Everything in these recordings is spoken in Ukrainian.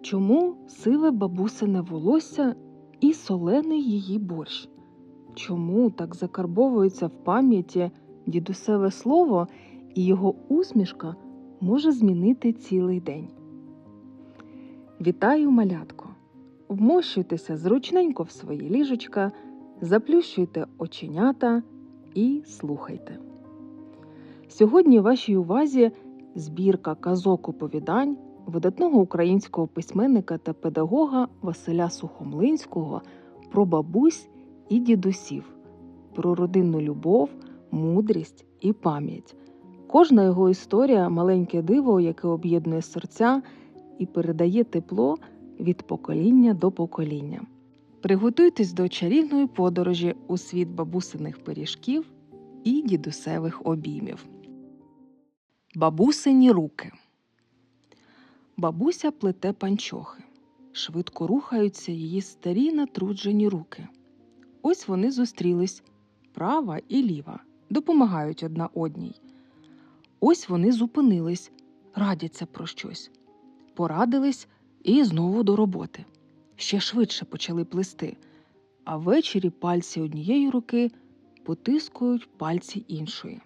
Чому сиве бабусине волосся і солений її борщ? Чому так закарбовується в пам'яті дідусеве слово, і його усмішка може змінити цілий день? Вітаю, малятко! Вмощуйтеся зручненько в свої ліжечка, заплющуйте оченята і слухайте. Сьогодні вашій увазі збірка казок оповідань видатного українського письменника та педагога Василя Сухомлинського про бабусь і дідусів, про родинну любов, мудрість і пам'ять. Кожна його історія маленьке диво, яке об'єднує серця і передає тепло від покоління до покоління. Приготуйтесь до чарівної подорожі у світ бабусиних пиріжків і дідусевих обіймів. Бабусині руки. Бабуся плете панчохи. Швидко рухаються її старі натруджені руки. Ось вони зустрілись права і ліва, допомагають одна одній. Ось вони зупинились, радяться про щось, порадились і знову до роботи. Ще швидше почали плести, а ввечері пальці однієї руки потискують пальці іншої.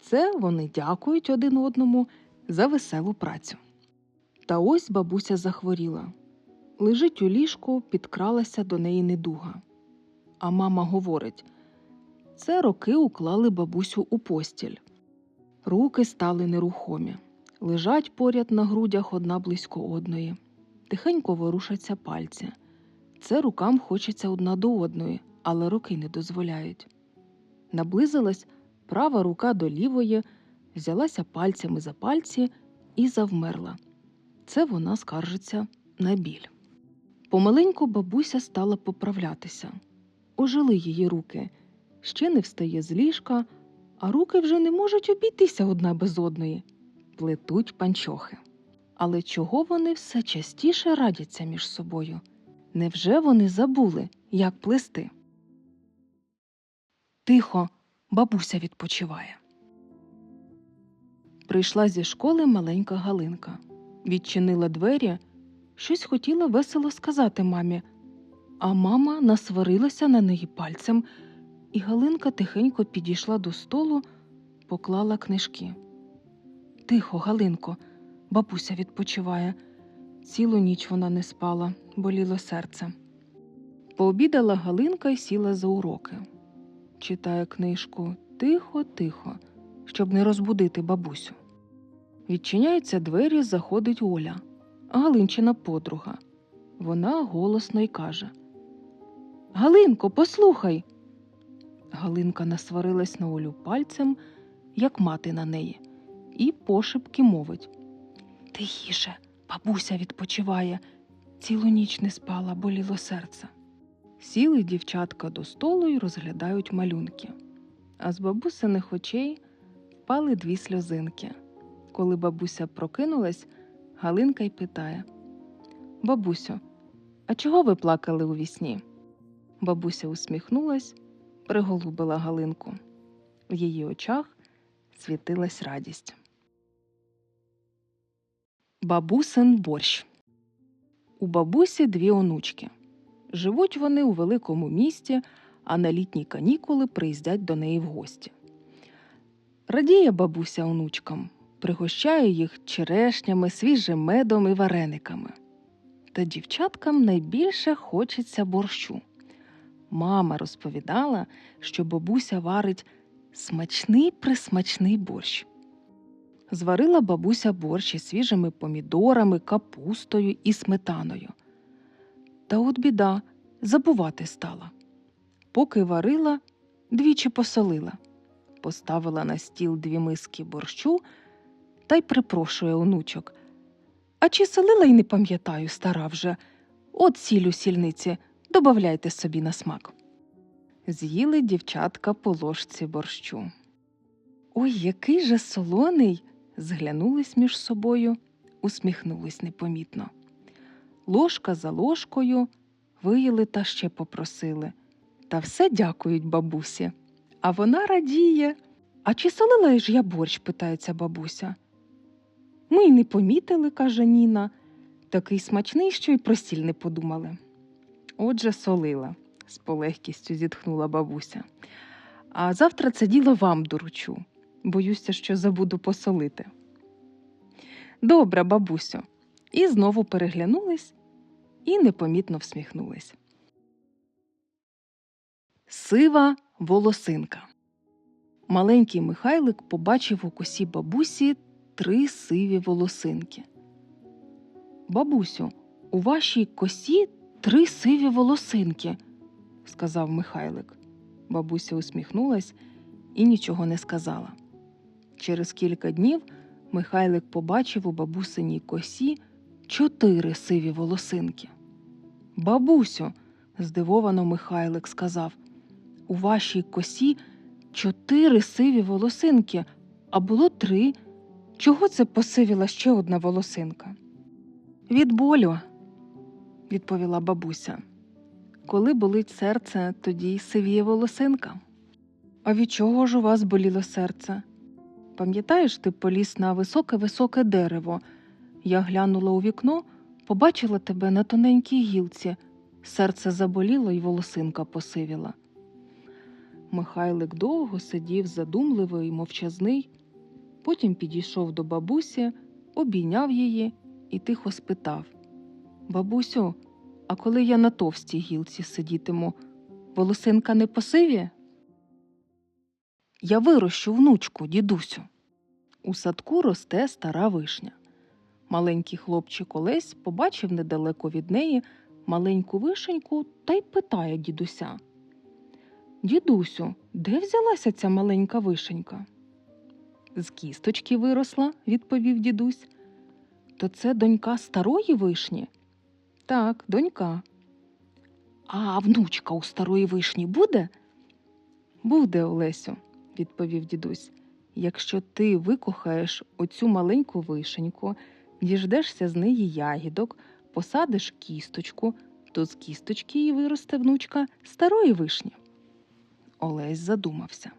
Це вони дякують один одному за веселу працю. Та ось бабуся захворіла. Лежить у ліжку, підкралася до неї недуга. А мама говорить це роки уклали бабусю у постіль. Руки стали нерухомі, лежать поряд на грудях одна близько одної. Тихенько ворушаться пальці. Це рукам хочеться одна до одної, але руки не дозволяють. Наблизилась права рука до лівої, взялася пальцями за пальці і завмерла. Це вона скаржиться на біль. Помаленьку бабуся стала поправлятися. Ожили її руки. Ще не встає з ліжка, а руки вже не можуть обійтися одна без одної. Плетуть панчохи. Але чого вони все частіше радяться між собою? Невже вони забули, як плести? Тихо, бабуся відпочиває. Прийшла зі школи маленька Галинка. Відчинила двері, щось хотіла весело сказати мамі, а мама насварилася на неї пальцем, і Галинка тихенько підійшла до столу, поклала книжки. Тихо, Галинко, бабуся відпочиває. Цілу ніч вона не спала, боліло серце. Пообідала Галинка і сіла за уроки. Читає книжку тихо, тихо, щоб не розбудити бабусю. Відчиняються двері, заходить Оля, Галинчина подруга. Вона голосно й каже Галинко, послухай. Галинка насварилась на Олю пальцем, як мати на неї, і пошепки мовить Тихіше, бабуся відпочиває, цілу ніч не спала, боліло серце. Сіли дівчатка до столу і розглядають малюнки, а з бабусиних очей впали дві сльозинки. Коли бабуся прокинулась, Галинка й питає Бабусю, а чого ви плакали у вісні?» Бабуся усміхнулась, приголубила Галинку. В її очах світилась радість. Бабусин борщ. У бабусі дві онучки. Живуть вони у великому місті, а на літні канікули приїздять до неї в гості. Радіє бабуся онучкам, пригощає їх черешнями, свіжим медом і варениками. Та дівчаткам найбільше хочеться борщу. Мама розповідала, що бабуся варить смачний присмачний борщ. Зварила бабуся борщ із свіжими помідорами, капустою і сметаною. Та от біда забувати стала. Поки варила, двічі посолила, поставила на стіл дві миски борщу та й припрошує онучок. А чи солила й не пам'ятаю, стара вже. От сіль у сільниці, добавляйте собі на смак. З'їли дівчатка по ложці борщу. Ой, який же солоний. Зглянулись між собою, усміхнулись непомітно. Ложка за ложкою виїли та ще попросили. Та все дякують бабусі. А вона радіє. А чи солила ж я борщ? питається бабуся. Ми й не помітили, каже Ніна. Такий смачний, що й про сіль не подумали. Отже, солила, з полегкістю зітхнула бабуся. А завтра це діло вам доручу. Боюся, що забуду посолити. Добре, бабусю. І знову переглянулись і непомітно всміхнулись. Сива волосинка. Маленький Михайлик побачив у косі бабусі три сиві волосинки. Бабусю, у вашій косі три сиві волосинки, сказав Михайлик. Бабуся усміхнулась і нічого не сказала. Через кілька днів Михайлик побачив у бабусиній косі чотири сиві волосинки. Бабусю, здивовано Михайлик сказав, у вашій косі чотири сиві волосинки, а було три. Чого це посивіла ще одна волосинка? Від болю, відповіла бабуся. Коли болить серце, тоді й сивіє волосинка. А від чого ж у вас боліло серце? Пам'ятаєш, ти поліз на високе високе дерево. Я глянула у вікно, побачила тебе на тоненькій гілці. Серце заболіло і волосинка посивіла. Михайлик довго сидів задумливий і мовчазний, потім підійшов до бабусі, обійняв її і тихо спитав Бабусю, а коли я на товстій гілці сидітиму, волосинка не посивіє? Я вирощу внучку, дідусю. У садку росте стара вишня. Маленький хлопчик Олесь побачив недалеко від неї маленьку вишеньку та й питає дідуся. Дідусю, де взялася ця маленька вишенька? З кісточки виросла, відповів дідусь. То це донька старої вишні? Так, донька. А внучка у старої вишні буде? Буде, Олесю, відповів дідусь. Якщо ти викохаєш оцю маленьку вишеньку, діждешся з неї ягідок, посадиш кісточку, то з кісточки їй виросте внучка старої вишні. Олесь задумався.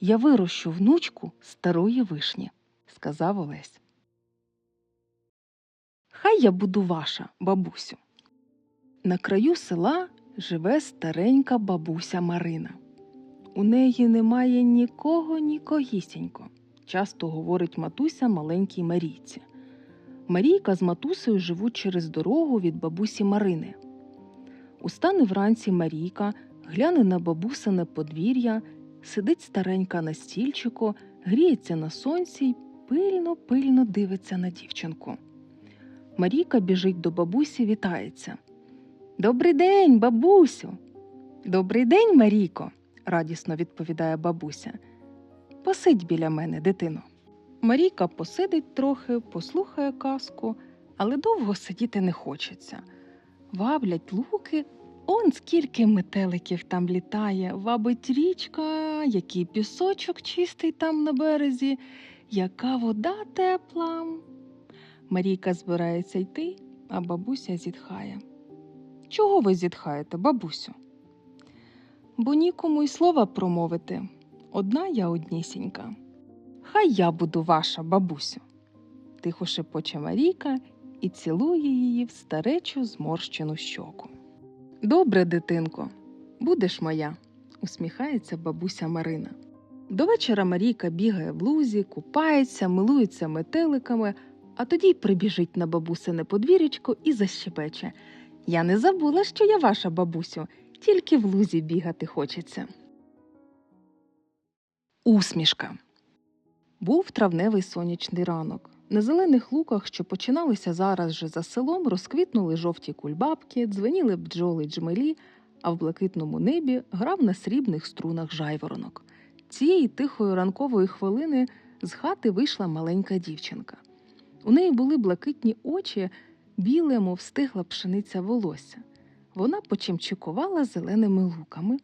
Я вирощу внучку старої вишні, сказав Олесь. Хай я буду ваша, бабусю. На краю села живе старенька бабуся Марина. У неї немає нікого, нікогісінько, часто говорить матуся маленькій Марійці. Марійка з матусею живуть через дорогу від бабусі Марини. Устане вранці Марійка, гляне на бабусине подвір'я, сидить старенька на стільчику, гріється на сонці й пильно пильно дивиться на дівчинку. Марійка біжить до бабусі, вітається. Добрий день, бабусю. Добрий день, Марійко, радісно відповідає бабуся. Посидь біля мене, дитино. Марійка посидить трохи, послухає казку, але довго сидіти не хочеться. Ваблять луки, он скільки метеликів там літає, вабить річка, який пісочок чистий там на березі, яка вода тепла. Марійка збирається йти, а бабуся зітхає. Чого ви зітхаєте, бабусю? Бо нікому й слова промовити. Одна я однісінька. Хай я буду ваша, бабусю. Тихо шепоче Марійка і цілує її в старечу зморщену щоку. Добре, дитинко, будеш моя, усміхається бабуся Марина. До вечора Марійка бігає в лузі, купається, милується метеликами, а тоді прибіжить на бабусине подвір'ячко і защебече. Я не забула, що я ваша бабусю, тільки в лузі бігати хочеться. Усмішка. Був травневий сонячний ранок. На зелених луках, що починалися зараз же за селом, розквітнули жовті кульбабки, дзвеніли бджоли джмелі, а в блакитному небі грав на срібних струнах жайворонок. Цієї тихої ранкової хвилини з хати вийшла маленька дівчинка. У неї були блакитні очі, біле, мов стигла пшениця волосся. Вона почимчикувала зеленими луками,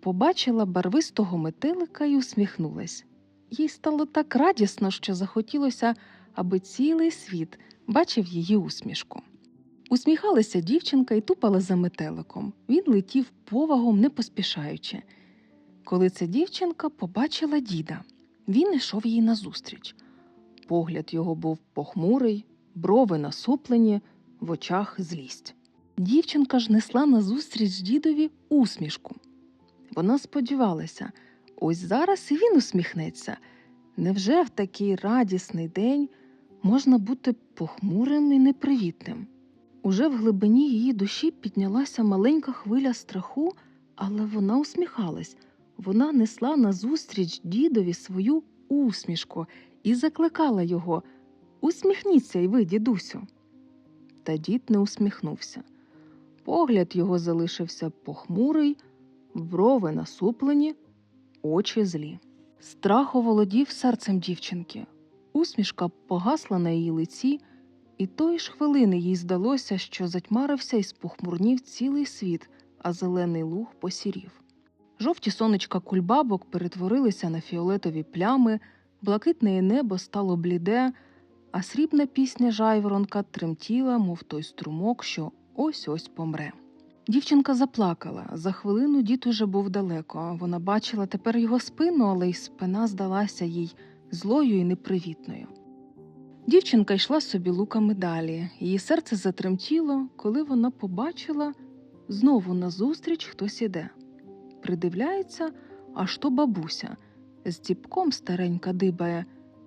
побачила барвистого метелика і усміхнулась. Їй стало так радісно, що захотілося, аби цілий світ бачив її усмішку. Усміхалася дівчинка і тупала за метеликом. Він летів повагом, не поспішаючи. Коли ця дівчинка побачила діда, він йшов їй назустріч. Погляд його був похмурий, брови насуплені, в очах злість. Дівчинка ж несла назустріч дідові усмішку. Вона сподівалася, ось зараз і він усміхнеться. Невже в такий радісний день можна бути похмурим і непривітним? Уже в глибині її душі піднялася маленька хвиля страху, але вона усміхалась. Вона несла назустріч дідові свою усмішку і закликала його Усміхніться й ви, дідусю. Та дід не усміхнувся. Погляд його залишився похмурий, брови насуплені, очі злі. Страх оволодів серцем дівчинки. Усмішка погасла на її лиці, і тої ж хвилини їй здалося, що затьмарився і спохмурнів цілий світ, а зелений луг посірів. Жовті сонечка кульбабок перетворилися на фіолетові плями, блакитне небо стало бліде, а срібна пісня жайворонка тремтіла, мов той струмок, що ось ось помре. Дівчинка заплакала. За хвилину дід уже був далеко. Вона бачила тепер його спину, але й спина здалася їй злою і непривітною. Дівчинка йшла собі луками далі. Її серце затремтіло, коли вона побачила знову назустріч хтось іде. Придивляється, аж то бабуся. З ціпком старенька дибає.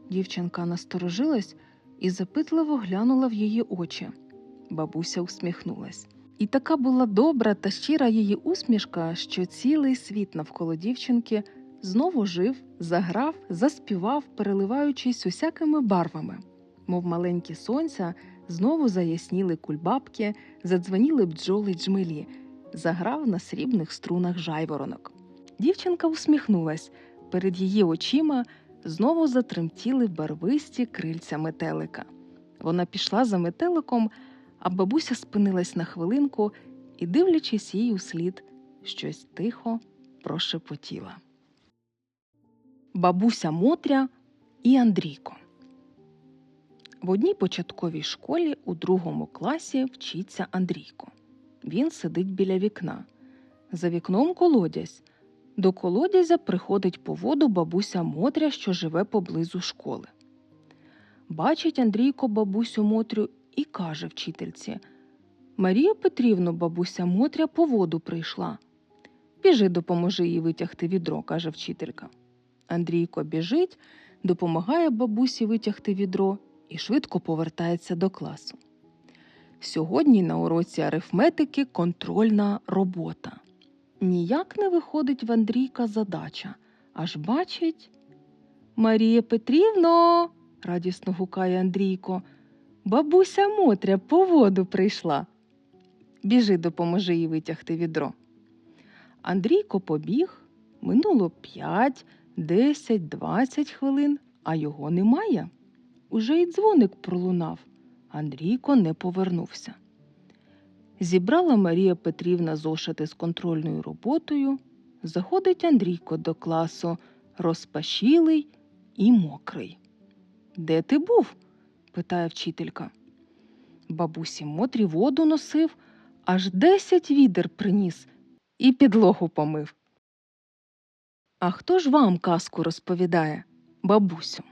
Дівчинка насторожилась і запитливо глянула в її очі. Бабуся усміхнулась. І така була добра та щира її усмішка, що цілий світ навколо дівчинки знову жив, заграв, заспівав, переливаючись усякими барвами. Мов маленькі сонця, знову заясніли кульбабки, задзвоніли бджоли джмелі, заграв на срібних струнах жайворонок. Дівчинка усміхнулась. Перед її очима знову затремтіли барвисті крильця метелика. Вона пішла за метеликом, а бабуся спинилась на хвилинку і, дивлячись їй услід, щось тихо прошепотіла. Бабуся Мотря і Андрійко. В одній початковій школі у другому класі вчиться Андрійко. Він сидить біля вікна. За вікном колодязь. До колодязя приходить по воду бабуся Мотря, що живе поблизу школи. Бачить Андрійко бабусю Мотрю і каже вчительці Марія Петрівно, бабуся Мотря по воду прийшла. Біжи, допоможи їй витягти відро, каже вчителька. Андрійко біжить, допомагає бабусі витягти відро і швидко повертається до класу. Сьогодні на уроці арифметики контрольна робота. Ніяк не виходить в Андрійка задача, аж бачить. Марія Петрівно, радісно гукає Андрійко, бабуся Мотря по воду прийшла. Біжи, допоможи їй витягти відро. Андрійко побіг, минуло п'ять, десять, двадцять хвилин, а його немає. Уже й дзвоник пролунав. Андрійко не повернувся. Зібрала Марія Петрівна зошити з контрольною роботою. Заходить Андрійко до класу, розпашілий і мокрий. Де ти був? питає вчителька. Бабусі Мотрі воду носив, аж десять відер приніс і підлогу помив. А хто ж вам казку розповідає, бабусю?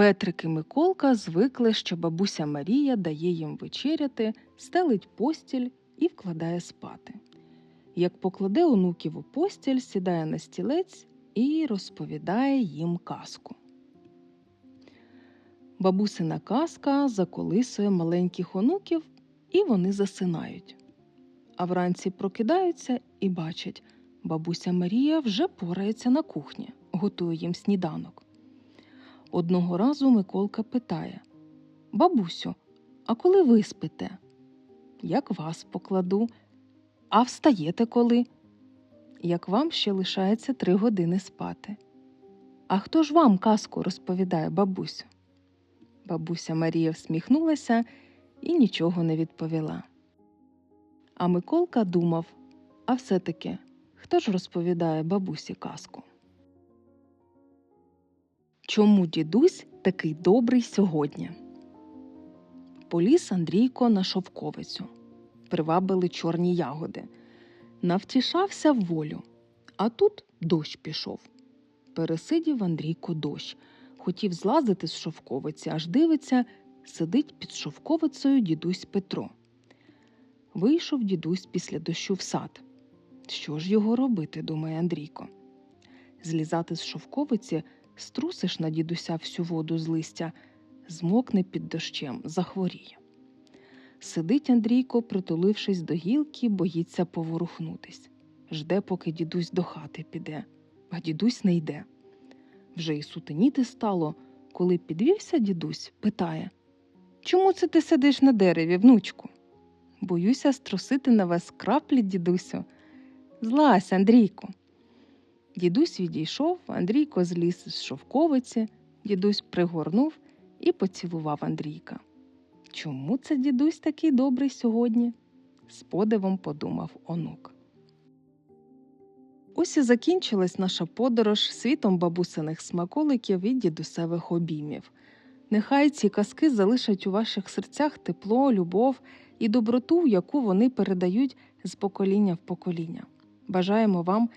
Петрик і Миколка звикли, що бабуся Марія дає їм вечеряти, стелить постіль і вкладає спати. Як покладе онуків у постіль, сідає на стілець і розповідає їм казку. Бабусина казка заколисує маленьких онуків, і вони засинають. А вранці прокидаються і бачать, бабуся Марія вже порається на кухні, готує їм сніданок. Одного разу Миколка питає Бабусю, а коли ви спите? Як вас покладу? А встаєте коли? Як вам ще лишається три години спати? А хто ж вам казку розповідає бабусю? Бабуся Марія всміхнулася і нічого не відповіла. А Миколка думав а все-таки, хто ж розповідає бабусі казку? Чому дідусь такий добрий сьогодні? Поліз Андрійко на шовковицю. Привабили чорні ягоди. Навтішався в волю. А тут дощ пішов. Пересидів Андрійко дощ. Хотів злазити з шовковиці, аж дивиться, сидить під шовковицею дідусь Петро. Вийшов дідусь після дощу в сад. Що ж його робити, думає Андрійко. Злізати з шовковиці струсиш на дідуся всю воду з листя, змокне під дощем, захворіє. Сидить Андрійко, притулившись до гілки, боїться поворухнутись. Жде, поки дідусь до хати піде, а дідусь не йде. Вже й сутеніти стало, коли підвівся дідусь, питає Чому це ти сидиш на дереві, внучку? Боюся струсити на вас краплі, дідусю. Злазь, Андрійку. Дідусь відійшов, Андрійко зліз з шовковиці, дідусь пригорнув і поцілував Андрійка. Чому це дідусь такий добрий сьогодні? з подивом подумав онук. Ось і закінчилась наша подорож світом бабусиних смаколиків і дідусевих обіймів. Нехай ці казки залишать у ваших серцях тепло, любов і доброту, яку вони передають з покоління в покоління. Бажаємо вам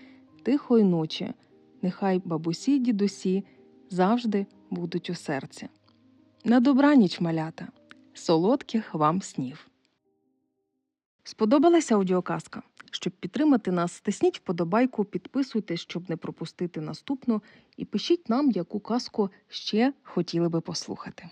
тихої ночі, нехай бабусі й дідусі завжди будуть у серці. На добраніч, малята, солодких вам снів. Сподобалася аудіоказка? Щоб підтримати нас, стисніть вподобайку, підписуйтесь, щоб не пропустити наступну, і пишіть нам, яку казку ще хотіли би послухати.